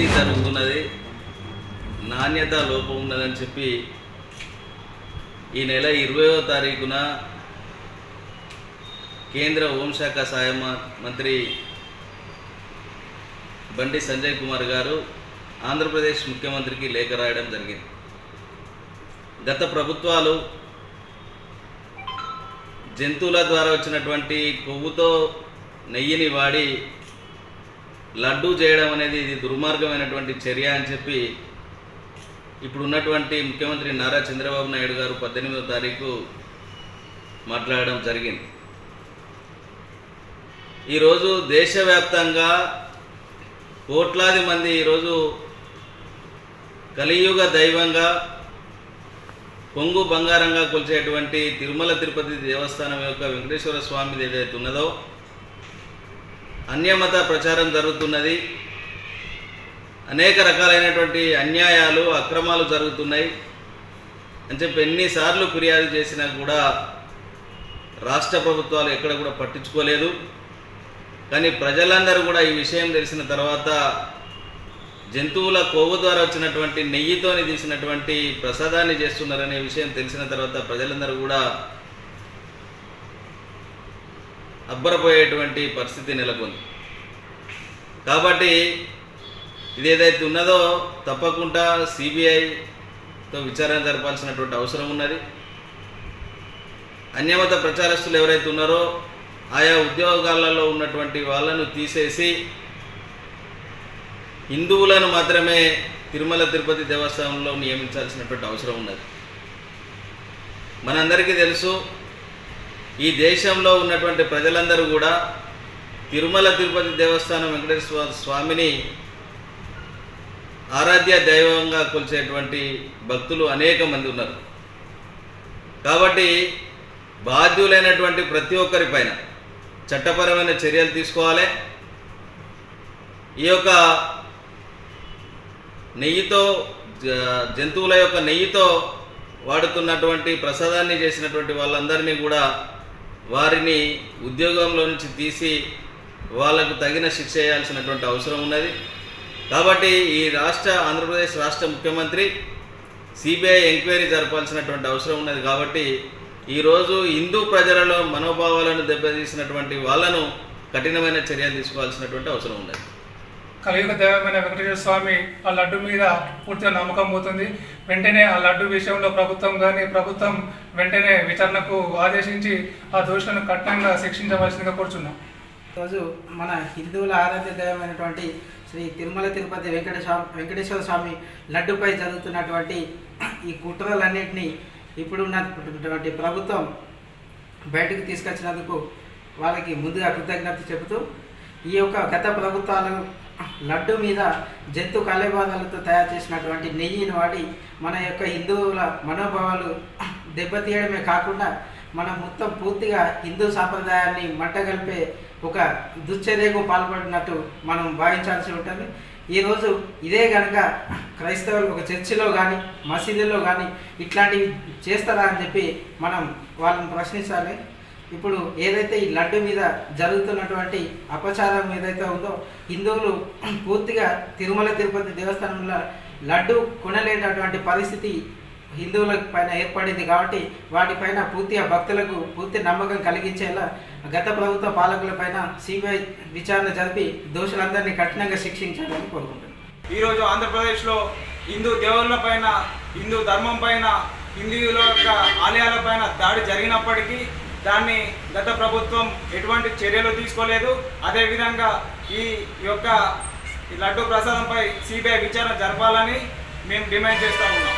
కల్తీ జరుగుతున్నది నాణ్యత లోపం ఉన్నదని చెప్పి ఈ నెల ఇరవయో తారీఖున కేంద్ర హోంశాఖ సహాయ మంత్రి బండి సంజయ్ కుమార్ గారు ఆంధ్రప్రదేశ్ ముఖ్యమంత్రికి లేఖ రాయడం జరిగింది. గత ప్రభుత్వాలు జంతువుల ద్వారా వచ్చినటువంటి కొవ్వుతో నెయ్యిని వాడి లడ్డూ చేయడం అనేది ఇది దుర్మార్గమైనటువంటి చర్య అని చెప్పి ఇప్పుడు ఉన్నటువంటి ముఖ్యమంత్రి నారా చంద్రబాబు నాయుడు గారు పద్దెనిమిదో తారీఖు మాట్లాడడం జరిగింది. ఈరోజు దేశవ్యాప్తంగా కోట్లాది మంది ఈరోజు కలియుగ దైవంగా పొంగు బంగారంగా కొలిచేటువంటి తిరుమల తిరుపతి దేవస్థానం యొక్క వెంకటేశ్వర స్వామి ఏదైతే ఉన్నదో అన్యమత ప్రచారం జరుగుతున్నది. అనేక రకాలైనటువంటి అన్యాయాలు అక్రమాలు జరుగుతున్నాయి. అని చెప్పి ఎన్నిసార్లు ఫిర్యాదు చేసినా కూడా రాష్ట్ర ప్రభుత్వాలు ఎక్కడ కూడా పట్టించుకోలేదు. కానీ ప్రజలందరూ కూడా ఈ విషయం తెలిసిన తర్వాత జంతువుల కొవ్వు ద్వారా వచ్చినటువంటి నెయ్యితోని తీసినటువంటి ప్రసాదాన్ని చేస్తున్నారనే విషయం తెలిసిన తర్వాత ప్రజలందరూ కూడా అబ్బరపోయేటువంటి పరిస్థితి నెలకొంది. కాబట్టి ఇది ఏదైతే ఉన్నదో తప్పకుండా సిబిఐతో విచారణ జరపాల్సినటువంటి అవసరం ఉన్నది. అన్యమత ప్రచారస్తులు ఎవరైతే ఉన్నారో ఆయా ఉద్యోగాలలో ఉన్నటువంటి వాళ్ళను తీసేసి హిందువులను మాత్రమే తిరుమల తిరుపతి దేవస్థానంలో నియమించాల్సినటువంటి అవసరం ఉన్నది. మనందరికీ తెలుసు ఈ దేశంలో ఉన్నటువంటి ప్రజలందరూ కూడా తిరుమల తిరుపతి దేవస్థానం వెంకటేశ్వర స్వామిని ఆరాధ్య దైవంగా కొలిచేటువంటి భక్తులు అనేక మంది ఉన్నారు. కాబట్టి బాధ్యులైనటువంటి ప్రతి ఒక్కరి పైన చట్టపరమైన చర్యలు తీసుకోవాలి. ఈ యొక్క నెయ్యితో జ- జంతువుల యొక్క నెయ్యితో వాడుతున్నటువంటి ప్రసాదాన్ని చేసినటువంటి వాళ్ళందరినీ కూడా వారిని ఉద్యోగంలో నుంచి తీసి వాళ్ళకు తగిన శిక్ష వేయాల్సినటువంటి అవసరం ఉన్నది. కాబట్టి ఈ రాష్ట్ర ఆంధ్రప్రదేశ్ రాష్ట్ర ముఖ్యమంత్రి సిబిఐ ఎంక్వైరీ జరపాల్సినటువంటి అవసరం ఉన్నది. కాబట్టి ఈరోజు హిందూ ప్రజలలో మనోభావాలను దెబ్బతీసినటువంటి వాళ్ళను కఠినమైన చర్యలు తీసుకోవాల్సినటువంటి అవసరం ఉన్నది. కలియుగ దైవమైన వెంకటేశ్వర స్వామి ఆ లడ్డు మీద పూర్తిగా నమ్మకం పోతుంది. వెంటనే ఆ లడ్డు విషయంలో ప్రభుత్వం కానీ ప్రభుత్వం వెంటనే విచారణకు ఆదేశించి ఆ దోషులను కఠినంగా శిక్షించవలసిందిగా కోరుచున్నాం. ఈరోజు మన హిందువుల ఆరాధ్య దైవమైనటువంటి శ్రీ తిరుమల తిరుపతి వెంకటేశ్వర వెంకటేశ్వర స్వామి లడ్డుపై జరుగుతున్నటువంటి ఈ కుట్రలన్నింటినీ ఇప్పుడు ఉన్నటువంటి ప్రభుత్వం బయటకు తీసుకొచ్చినందుకు వాళ్ళకి ముందుగా కృతజ్ఞత చెబుతూ ఈ యొక్క గత ప్రభుత్వాలు లడ్డు మీద జంతు కళేబాధాలతో తయారు చేసినటువంటి నెయ్యిని వాడి మన యొక్క హిందువుల మనోభావాలు దెబ్బతీయడమే కాకుండా మనం మొత్తం పూర్తిగా హిందూ సాంప్రదాయాన్ని మంటగలిపే ఒక దుశ్చర్యకు పాల్పడినట్టు మనం భావించాల్సి ఉంటుంది. ఈరోజు ఇదే కనుక క్రైస్తవులు ఒక చర్చిలో కానీ మసీదులో కానీ ఇట్లాంటివి చేస్తారా అని చెప్పి మనం వాళ్ళని ప్రశ్నించాలి. ఇప్పుడు ఏదైతే ఈ లడ్డు మీద జరుగుతున్నటువంటి అపచారం ఏదైతే ఉందో హిందువులు పూర్తిగా తిరుమల తిరుపతి దేవస్థానంలో లడ్డు కొనలేనటువంటి పరిస్థితి హిందువుల పైన ఏర్పడింది కాబట్టి వాటిపైన పూర్తిగా భక్తులకు పూర్తి నమ్మకం కలిగించేలా గత ప్రభుత్వ పాలకుల పైన సిబిఐ విచారణ జరిపి దోషులందరినీ కఠినంగా శిక్షించాలని కోరుకుంటున్నాను ఈరోజు ఆంధ్రప్రదేశ్లో హిందూ దేవుళ్ళ పైన హిందూ ధర్మం పైన హిందువుల యొక్క ఆలయాల పైన దాడి జరిగినప్పటికీ దాన్ని గత ప్రభుత్వం ఎటువంటి చర్యలు తీసుకోలేదు. అదేవిధంగా ఈ యొక్క ఈ లడ్డు ప్రసాదంపై సిబిఐ విచారణ జరపాలని మేము డిమాండ్ చేస్తూ ఉన్నాం.